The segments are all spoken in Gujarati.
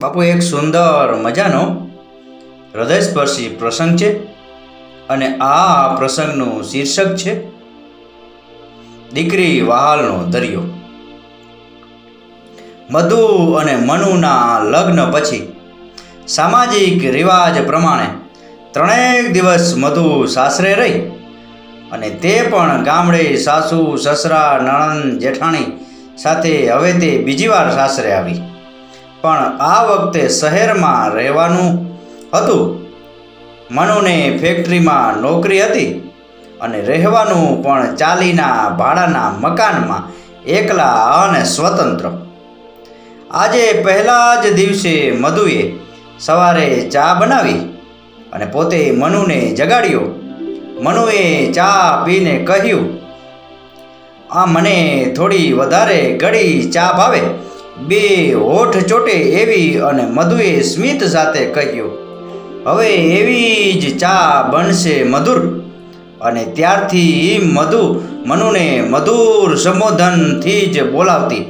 બાપુ, એક સુંદર મજાનો હૃદયસ્પર્શી પ્રસંગ છે અને આ પ્રસંગનું શીર્ષક છે, દીકરી વહાલનો દરિયો. મધુ અને મનુના લગ્ન પછી સામાજિક રિવાજ પ્રમાણે ત્રણેક દિવસ મધુ સાસરે રહી અને તે પણ ગામડે સાસુ, સસરા, નણંદ, જેઠાણી સાથે હવે તે બીજી વાર સાસરે આવી. પણ આ વખતે શહેરમાં રહેવાનું હતું. મનુને ફેક્ટરીમાં નોકરી હતી અને રહેવાનું પણ ચાલીના ભાડાના મકાનમાં એકલા અને સ્વતંત્ર. આજે પહેલા જ દિવસે મધુએ સવારે ચા બનાવી અને પોતે મનુને જગાડ્યો. મનુએ ચા પીને કહ્યું, આ મને થોડી વધારે ગળી ચા ભાવે. બે હોઠ ચોટે એવી અને મધુએ સ્મિત સાથે કહ્યું, હવે એવી જ ચા બનશે મધુર. અને ત્યારથી મધુ મનુને મધુર સંબોધનથી જ બોલાવતી.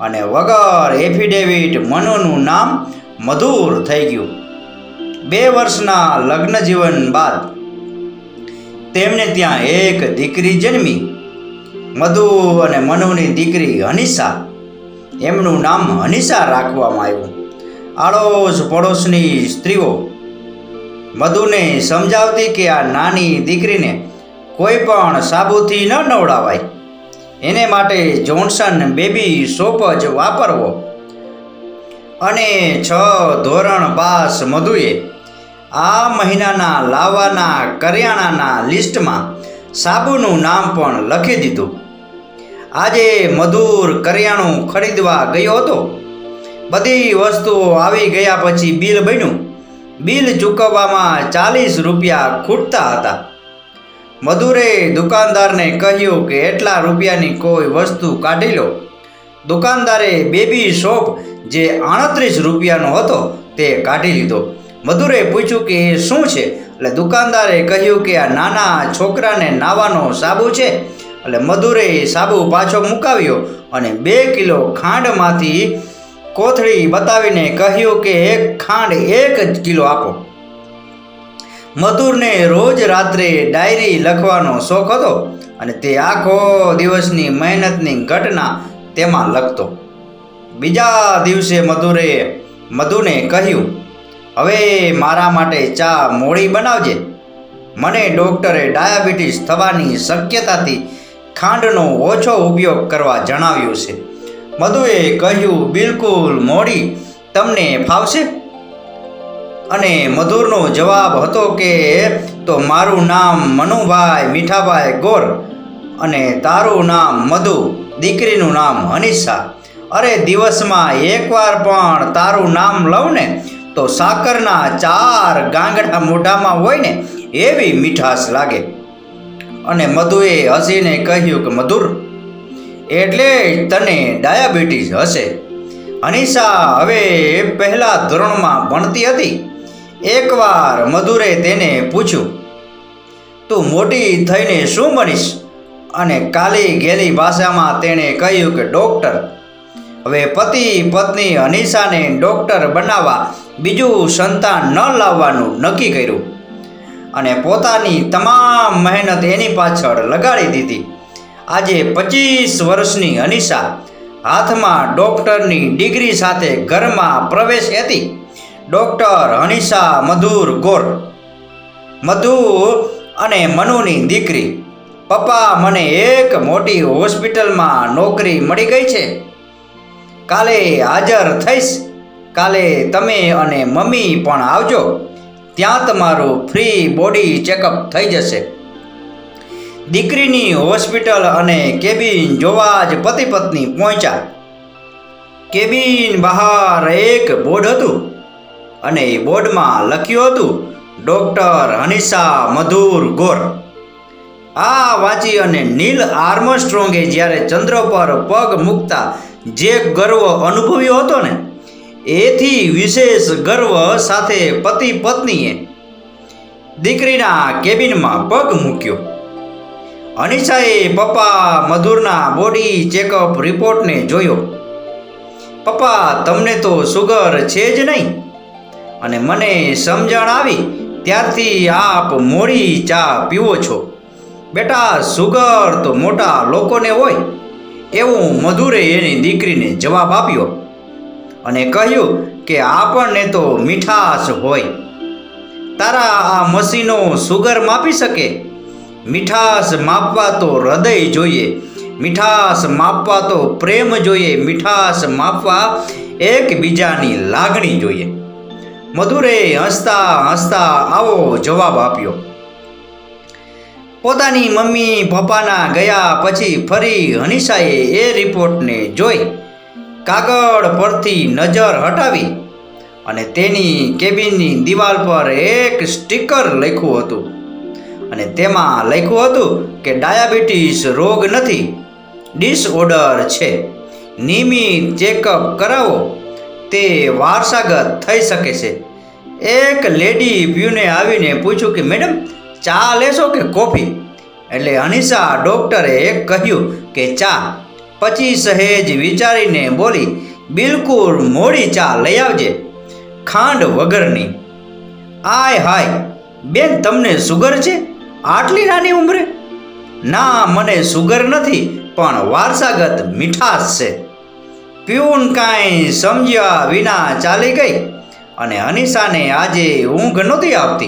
અને વગર એફિડેવિટ મનુનું નામ મધુર થઈ ગયું. બે વર્ષના લગ્ન જીવન બાદ તેમને ત્યાં એક દીકરી જન્મી. મધુ અને મનુની દીકરી હનીસા એમનું નામ હનીસા રાખવામાં આવ્યું. આડોશ પડોશની સ્ત્રીઓ મધુને સમજાવતી કે આ નાની દીકરીને કોઈ પણ સાબુથી ન નવડાવાય. એને માટે જોન્સન બેબી સોપ જ વાપરવો. અને છ ધોરણ પાસ મધુએ આ મહિનાના લાવવાના કરિયાણાના લિસ્ટમાં સાબુનું નામ પણ લખી દીધું. આજે મધુર કરિયાણું ખરીદવા ગયો હતો. બધી વસ્તુઓ આવી ગયા પછી બિલ બન્યું. બિલ ચૂકવવામાં ચાલીસ રૂપિયા ખૂટતા હતા. મધુરે દુકાનદારને કહ્યું કે એટલા રૂપિયાની કોઈ વસ્તુ કાઢી લો. દુકાનદારે બેબી શોપ જે આડત્રીસ રૂપિયાનો હતો તે કાઢી લીધો. મધુરે પૂછ્યું કે એ શું છે? એટલે દુકાનદારે કહ્યું કે આ નાના છોકરાને નાવાનો સાબુ છે. એટલે મધુરે સાબુ પાછો મુકાવ્યો અને બે કિલો ખાંડમાંથી કોથળી બતાવીને કહ્યું કે ખાંડ એક જ કિલો આપો. મધુરને રોજ રાત્રે ડાયરી લખવાનો શોખ હતો અને તે આખો દિવસની મહેનતની ઘટના તેમાં લખતો. બીજા દિવસે મધુરે મધુને કહ્યું, હવે મારા માટે ચા મોડી બનાવજે. મને ડૉક્ટરે ડાયાબિટીસ થવાની શક્યતાથી ખાંડનો ઓછો ઉપયોગ કરવા જણાવ્યું છે. મધુએ કહ્યું, બિલકુલ મોડી, તમને ફાવશે? અને મધુરનો જવાબ હતો કે, તો મારું નામ મનુભાઈ મીઠાભાઈ ગોર અને તારું નામ મધુ, દીકરીનું નામ હનીસા અરે દિવસમાં એકવાર પણ તારું નામ લઉં ને, તો સાકરના ચાર ગાંગડા મોઢામાં હોય ને, એવી મીઠાશ લાગે. અને મધુએ હસીને કહ્યું કે, મધુર, એટલે તને ડાયાબિટીસ હશે. અનિશા હવે પહેલા ધોરણમાં ભણતી હતી. એકવાર મધુરે તેને પૂછ્યું, તું મોટી થઈને શું બનીશ અને કાલી ગેલી ભાષામાં તેણે કહ્યું કે, ડૉક્ટર. હવે પતિ પત્ની અનિશાને ડૉક્ટર બનાવવા બીજું સંતાન ન લાવવાનું નક્કી કર્યું. અને પોતાની તમામ મહેનત એની પાછળ લગાડી દીધી. આજે પચીસ વર્ષની અનિશા હાથમાં ડૉક્ટરની ડિગ્રી સાથે ઘરમાં પ્રવેશ હતી ડૉક્ટર અનિશા મધુર ગોર. મધુ અને મનુની દીકરી. પપ્પા મને એક મોટી હોસ્પિટલમાં નોકરી મળી ગઈ છે. કાલે હાજર થઈશ. કાલે તમે અને મમ્મી પણ આવજો. ત્યાં તમારું ફ્રી બોડી ચેકઅપ થઈ જશે. દીકરીની હોસ્પિટલ અને કેબિન જોવા જ પતિ પત્ની પહોંચ્યા. કેબિન બહાર એક બોર્ડ હતું અને એ બોર્ડમાં લખ્યું હતું, ડૉક્ટર હનીસા મધુર ગોર. આ વાંચી અને નીલ આર્મસ્ટ્રોંગે જ્યારે ચંદ્ર પર પગ મૂકતા જે ગર્વ અનુભવ્યો હતો ને એથી વિશેષ ગર્વ સાથે પતિ પત્નીએ દીકરીના કેબિનમાં પગ મૂક્યો. અનિશાએ પપ્પા મધુરના બોડી ચેકઅપ રિપોર્ટને જોયો. પપ્પા, તમને તો સુગર છે જ નહીં. અને મને સમજણ આવી, ત્યારથી આપ મોડી ચા પીવો છો. બેટા, સુગર તો મોટા લોકોને હોય. એવું મધુરે એની દીકરીને જવાબ આપ્યો. અને કહ્યું કે આપણને તો મીઠાશ હોય. તારા આ મશીનો સુગર માપી શકે? મીઠાશ માપવા તો હૃદય જોઈએ. મીઠાશ માપવા તો પ્રેમ જોઈએ. મીઠાશ માપવા એકબીજાની લાગણી જોઈએ. મધુરે હસતા હસતા આવો જવાબ આપ્યો. પોતાની મમ્મી પપ્પાના ગયા પછી ફરી હનીષાએ એ રિપોર્ટને જોઈ. કાગળ પરથી નજર હટાવી અને તેની કેબિનની દિવાલ પર એક સ્ટીકર લખ્યું હતું. અને તેમાં લખ્યું હતું કે ડાયાબિટીસ રોગ નથી, ડિસઓર્ડર છે. નિયમિત ચેકઅપ કરાવો, તે વારસાગત થઈ શકે છે. એક લેડી પ્યુને આવીને પૂછ્યું કે, મેડમ, ચા લેશો કે કોફી? એટલે અનિશા ડૉક્ટરે કહ્યું કે, ચા. પછી સહેજ વિચારીને બોલી, બિલકુલ મોડી ચા લઈ આવજે. ખાંડ વગરની, આય હાય, બેન તમને સુગર છે? આટલી નાની ઉંમરે? ના, મને સુગર નથી, પણ વારસાગત મીઠાશ છે. પ્યુન કાંઈ સમજ્યા વિના ચાલી ગઈ અને અનિશાને આજે ઊંઘ નહોતી આવતી.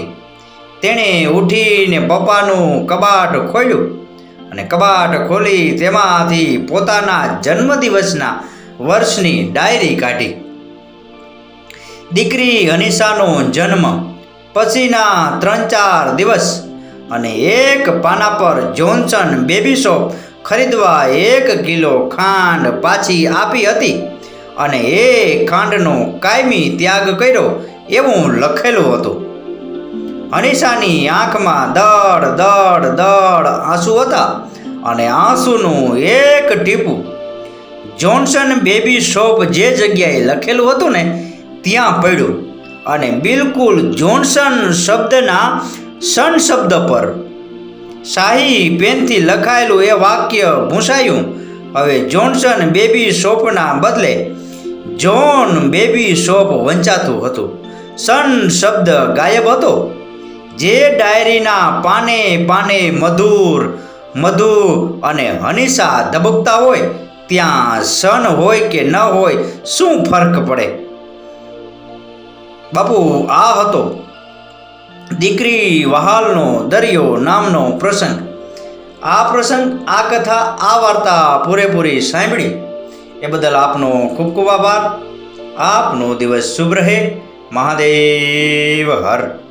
તેણે ઉઠીને પપ્પાનું કબાટ ખોલ્યું. અને કબાટ ખોલી તેમાંથી પોતાના જન્મદિવસના વર્ષની ડાયરી કાઢી. દીકરી અનિશાનો જન્મ પછીના ત્રણ ચાર દિવસ અને એક પાના પર જોન્સન બેબી શોપ ખરીદવા એક કિલો ખાંડ પાછી આપી હતી અને એ ખાંડનો કાયમી ત્યાગ કર્યો એવું લખેલું હતું. અનિશાની આંખમાં દડ દડ દડ આંસુ હતા અને આંસુનું એક ટીપું. જોન્સન બેબી શોપ જે જગ્યાએ લખેલું હતું ને, ત્યાં પડ્યું અને બિલકુલ જોન્સન શબ્દના સન શબ્દ પર. શાહી પેનથી લખાયેલું એ વાક્ય ભૂંસાયું. હવે જોન્સન બેબી શોપના બદલે જોન બેબી શોપ વંચાતું હતું. સન શબ્દ ગાયબ હતો. જે ડાયરીના પાને પાને મધુર મધુ અને હનીસા ધબકતા હોય, ત્યાં સન હોય કે ન હોય, શું ફરક પડે? બાપુ, આ હતો દીકરી વહાલનો દરિયો નામનો પ્રસંગ. આ પ્રસંગ, આ કથા, આ વાર્તા પૂરેપૂરી સાંભળી. એ બદલ આપનો ખૂબ ખૂબ આભાર. આપનો દિવસ શુભ રહે. મહાદેવ હર.